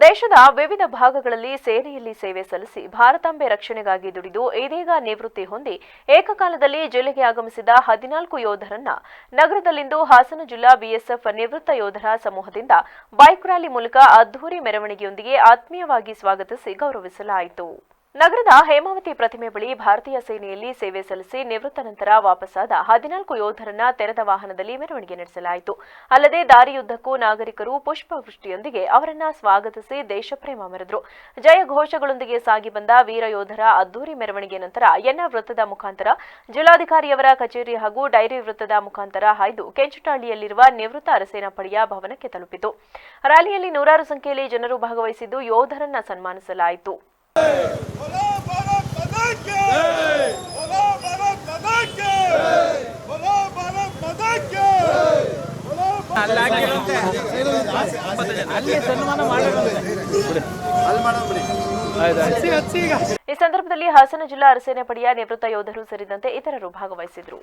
ದೇಶದ ವಿವಿಧ ಭಾಗಗಳಲ್ಲಿ ಸೇನೆಯಲ್ಲಿ ಸೇವೆ ಸಲ್ಲಿಸಿ ಭಾರತಾಂಬೆ ರಕ್ಷಣೆಗಾಗಿ ದುಡಿದು ಇದೀಗ ನಿವೃತ್ತಿ ಹೊಂದಿ ಏಕಕಾಲದಲ್ಲಿ ಜಿಲ್ಲೆಗೆ ಆಗಮಿಸಿದ ಹದಿನಾಲ್ಕು ಯೋಧರನ್ನ ನಗರದಲ್ಲಿಂದು ಹಾಸನ ಜಿಲ್ಲಾ ಬಿಎಸ್ಎಫ್ ನಿವೃತ್ತ ಯೋಧರ ಸಮೂಹದಿಂದ ಬೈಕ್ ರ್ಯಾಲಿ ಮೂಲಕ ಅದ್ದೂರಿ ಮೆರವಣಿಗೆಯೊಂದಿಗೆ ಆತ್ಮೀಯವಾಗಿ ಸ್ವಾಗತಿಸಿ ಗೌರವಿಸಲಾಯಿತು. ನಗರದ ಹೇಮಾವತಿ ಪ್ರತಿಮೆ ಬಳಿ ಭಾರತೀಯ ಸೇನೆಯಲ್ಲಿ ಸೇವೆ ಸಲ್ಲಿಸಿ ನಿವೃತ್ತ ನಂತರ ವಾಪಸ್ಸಾದ ಹದಿನಾಲ್ಕು ಯೋಧರನ್ನ ತೆರೆದ ವಾಹನದಲ್ಲಿ ಮೆರವಣಿಗೆ ನಡೆಸಲಾಯಿತು. ಅಲ್ಲದೆ ದಾರಿಯುದ್ದಕ್ಕೂ ನಾಗರಿಕರು ಪುಷ್ಪವೃಷ್ಟಿಯೊಂದಿಗೆ ಅವರನ್ನ ಸ್ವಾಗತಿಸಿ ದೇಶಪ್ರೇಮ ಮೆರೆದರು. ಜಯ ಘೋಷಗಳೊಂದಿಗೆ ಸಾಗಿ ಬಂದ ವೀರ ಯೋಧರ ಅದ್ದೂರಿ ಮೆರವಣಿಗೆ ನಂತರ ಎನ್ನ ವೃತ್ತದ ಮುಖಾಂತರ, ಜಿಲ್ಲಾಧಿಕಾರಿಯವರ ಕಚೇರಿ ಹಾಗೂ ಡೈರಿ ವೃತ್ತದ ಮುಖಾಂತರ ಹಾಯ್ದು ಕೆಂಚುಟಾಳಿಯಲ್ಲಿರುವ ನಿವೃತ್ತ ಅರಸೇನಾ ಪಡೆಯ ಭವನಕ್ಕೆ ತಲುಪಿತು. ರ್ಯಾಲಿಯಲ್ಲಿ ನೂರಾರು ಸಂಖ್ಯೆಯಲ್ಲಿ ಜನರು ಭಾಗವಹಿಸಿದ್ದು ಯೋಧರನ್ನ ಸನ್ಮಾನಿಸಲಾಯಿತು. ಈ ಸಂದರ್ಭದಲ್ಲಿ ಹಾಸನ ಜಿಲ್ಲಾ ಅರಸೇನೆ ಪಡೆಯ ನಿವೃತ್ತ ಯೋಧರು ಸೇರಿದಂತೆ ಇತರರು ಭಾಗವಹಿಸಿದ್ರು